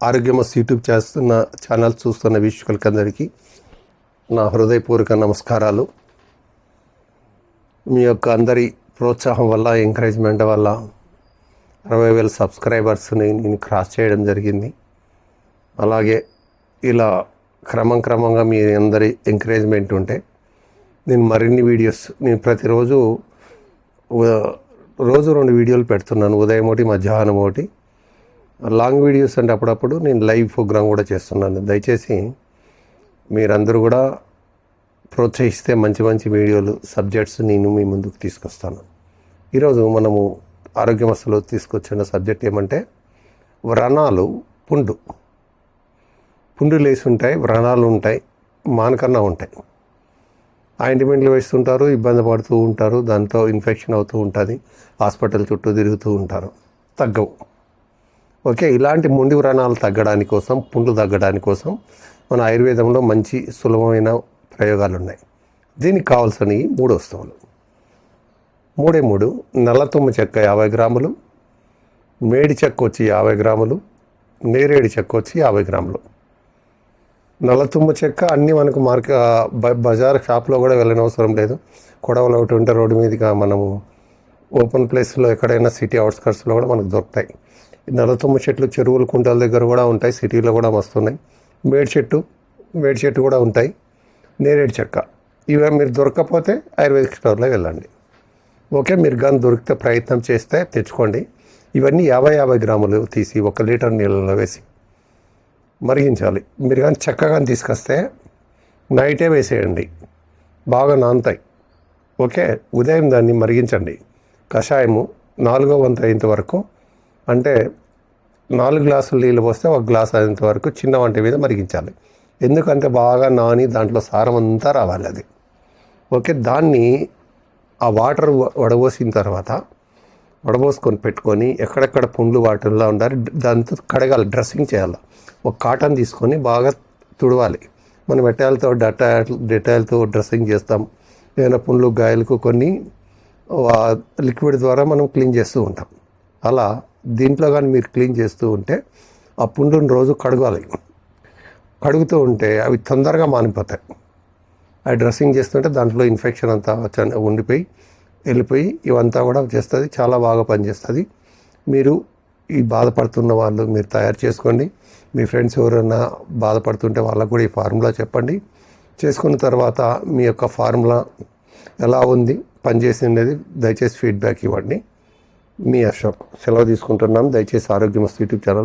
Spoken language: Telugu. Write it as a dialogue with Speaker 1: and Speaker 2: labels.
Speaker 1: ఆరోగ్యమస్ యూట్యూబ్ చేస్తున్న ఛానల్ చూస్తున్న వీక్షకులకందరికీ నా హృదయపూర్వక నమస్కారాలు. మీ యొక్క అందరి ప్రోత్సాహం వల్ల ఎంకరేజ్మెంట్ వల్ల అరవై వేల సబ్స్క్రైబర్స్ని నేను క్రాస్ చేయడం జరిగింది. అలాగే ఇలా క్రమం క్రమంగా మీ అందరి ఎంకరేజ్మెంట్ ఉంటే నేను మరిన్ని వీడియోస్ నేను ప్రతిరోజు రోజు రెండు వీడియోలు పెడుతున్నాను. ఉదయం ఒకటి మధ్యాహ్నం ఒకటి. లాంగ్ వీడియోస్ అంటే అప్పుడప్పుడు నేను లైవ్ ప్రోగ్రామ్ కూడా చేస్తున్నాను. దయచేసి మీరందరూ కూడా ప్రోత్సహిస్తే మంచి మంచి వీడియోలు సబ్జెక్ట్స్ నేను మీ ముందుకు తీసుకొస్తాను. ఈరోజు మనము ఆరోగ్యమస్సులో తీసుకొచ్చిన సబ్జెక్ట్ ఏమంటే వ్రణాలు పుండు. పుండు లేసి ఉంటాయి వ్రణాలు ఉంటాయి మానకన్నా ఉంటాయి. ఆయింట్మెంట్లు వేస్తుంటారు ఇబ్బంది పడుతూ ఉంటారు దాంతో ఇన్ఫెక్షన్ అవుతూ ఉంటుంది హాస్పిటల్ చుట్టూ తిరుగుతూ ఉంటారు. తగ్గవు. ఓకే ఇలాంటి మొండి వ్రణాలు తగ్గడానికి కోసం పుండ్లు తగ్గడానికి కోసం మన ఆయుర్వేదంలో మంచి సులభమైన ప్రయోగాలు ఉన్నాయి దీనికి కావాల్సినవి మూడు వస్తువులు. మూడే మూడు నల్ల తుమ్మ చెక్క యాభై గ్రాములు మేడి చెక్క వచ్చి యాభై గ్రాములు నేరేడు చెక్క వచ్చి యాభై గ్రాములు. నల్ల తుమ్మ చెక్క అన్నీ మనకు మార్కె బ- బజార్ షాప్లో కూడా వెళ్ళని అవసరం లేదు. కొడవలు ఒకటి ఉంటే రోడ్డు మీదుగా మనము ఓపెన్ ప్లేస్లో ఎక్కడైనా సిటీ అవుట్స్కట్స్లో కూడా మనకు దొరుకుతాయి. ఈ నల్ల చెట్లు చెరువుల కుండల దగ్గర కూడా ఉంటాయి సిటీలో కూడా వస్తున్నాయి. మేడి చెట్టు మేడి చెట్టు కూడా ఉంటాయి. నేరేడు చెక్క. ఇవి మీరు దొరకకపోతే ఆయుర్వేదిక్ స్టోర్లో వెళ్ళండి. ఓకే మీరు కానీ దొరికితే ప్రయత్నం చేస్తే తెచ్చుకోండి. ఇవన్నీ యాభై యాభై గ్రాములు తీసి ఒక లీటర్ నీళ్ళలో వేసి మరిగించాలి. మీరు కానీ చక్కగా తీసుకొస్తే నైటే వేసేయండి. బాగా నానుతాయి. ఓకే ఉదయం దాన్ని మరిగించండి. కషాయము నాలుగో వంతు అయ్యేంత వరకు అంటే నాలుగు గ్లాసులు నీళ్ళు పోస్తే ఒక గ్లాస్ అయినంత వరకు చిన్న వంట మీద మరిగించాలి. ఎందుకంటే బాగా నాని దాంట్లో సారం అంతా రావాలి అది. ఓకే దాన్ని ఆ వాటర్ వడబోసిన తర్వాత వడబోసుకొని పెట్టుకొని ఎక్కడెక్కడ పుండ్లు వాటిల్లో ఉండాలి దాంతో కడగాలి డ్రెస్సింగ్ చేయాలి. ఒక కాటన్ తీసుకొని బాగా తుడవాలి. మనం ఎటాలతో డటాల్ డెటాయిల్తో డ్రెస్సింగ్ చేస్తాం. ఏదైనా పుండ్లు గాయాలకు కొన్ని లిక్విడ్ ద్వారా మనం క్లీన్ చేస్తూ ఉంటాం. అలా దీంట్లో కానీ మీరు క్లీన్ చేస్తూ ఉంటే ఆ పుండుని రోజు కడగాలి. కడుగుతూ ఉంటే అవి తొందరగా మానిపోతాయి. ఆ డ్రెస్సింగ్ చేస్తుంటే దాంట్లో ఇన్ఫెక్షన్ అంతా ఉండిపోయి వెళ్ళిపోయి ఇవంతా కూడా చేస్తుంది చాలా బాగా పనిచేస్తుంది. మీరు ఈ బాధపడుతున్న వాళ్ళు మీరు తయారు చేసుకోండి. మీ ఫ్రెండ్స్ ఎవరైనా బాధపడుతుంటే వాళ్ళకు కూడా ఈ ఫార్ములా చెప్పండి. చేసుకున్న తర్వాత మీ యొక్క ఫార్ములా ఎలా ఉంది పనిచేసింది దయచేసి ఫీడ్బ్యాక్ ఇవ్వండి. మీ అశోక్ సెలవు తీసుకుంటున్నాం. దయచేసి ఆరోగ్యం యూట్యూబ్ ఛానల్